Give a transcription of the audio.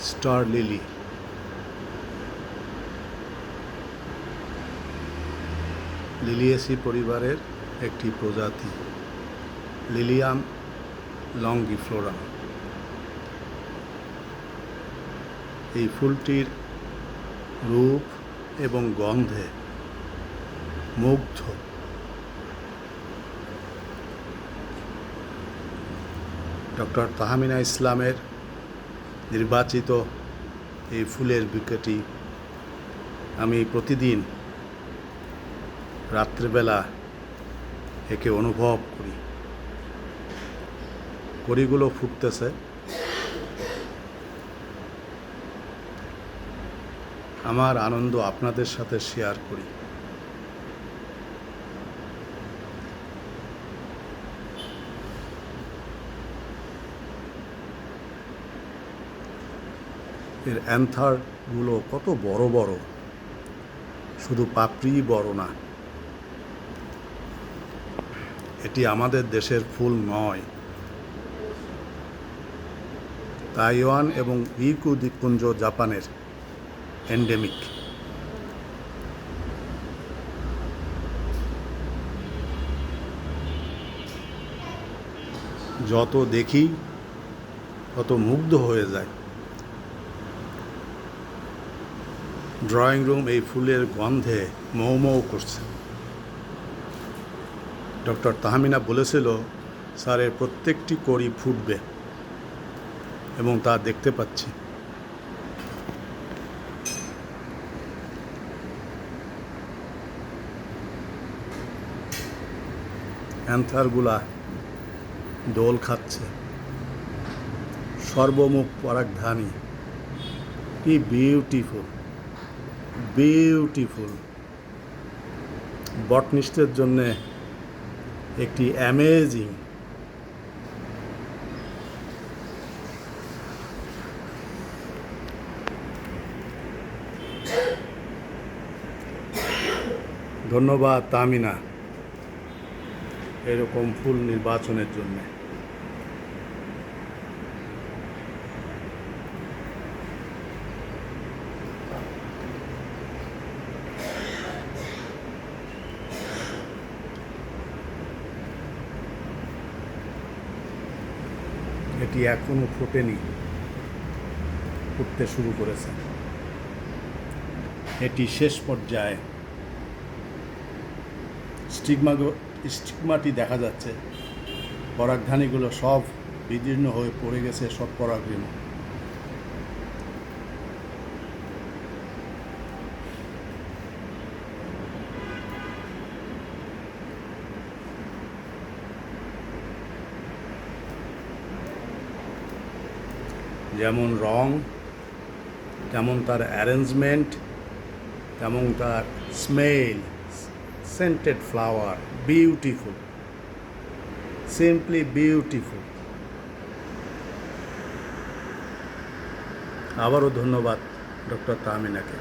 Star lily. লিলিয়েসি পরিবারের একটি প্রজাতি, লিলিয়াম লঙ্গিফ্লোরা এই ফুলটির রূপ এবং গন্ধে মুগ্ধ। ডক্টর তাহমিনা ইসলামের নির্বাচিত এই ফুলের বিকেটি আমি প্রতিদিন রাত্রেবেলা একে অনুভব করি। কড়িগুলো ফুটতেছে। আমার আনন্দ আপনাদের সাথে শেয়ার করি। এর অ্যান্থারগুলো কত বড় বড়। শুধু পাপড়ি বড় না। এটি আমাদের দেশের ফুল নয়। তাইওয়ান এবং ইকু দ্বীপপুঞ্জ জাপানের এন্ডেমিক যত দেখি, তত মুগ্ধ হয়ে যায়। ড্রয়িং রুম এই ফুলের গন্ধে মৌ মৌ করছে। ডক্টর তাহমিনা বলেছিল, স্যারের প্রত্যেকটি কড়ি ফুটবে এবং তা দেখতে পাচ্ছি। অ্যান্থারগুলা দোল খাচ্ছে। সর্বমুখ পরাগধানী, কি বিউটিফুল বিউটিফুল। বটনিস্টের জন্যে একটি অ্যামেজিং। ধন্যবাদ তামিনা। এরকম ফুল নির্বাচনের জন্যে। এটি এখনও ফোটেনি। ফুটতে শুরু করেছে। এটি শেষ পর্যায়ে স্টিগমা স্টিগমাটি দেখা যাচ্ছে। পরাগধানীগুলো সব বিদীর্ণ হয়ে পড়ে গেছে সব পরাগরেণু। যেমন রং, যেমন তার অ্যারেঞ্জমেন্ট তেমন তার smell scented flower beautiful simply beautiful আবারও ধন্যবাদ, ডক্টর তামিনাকে।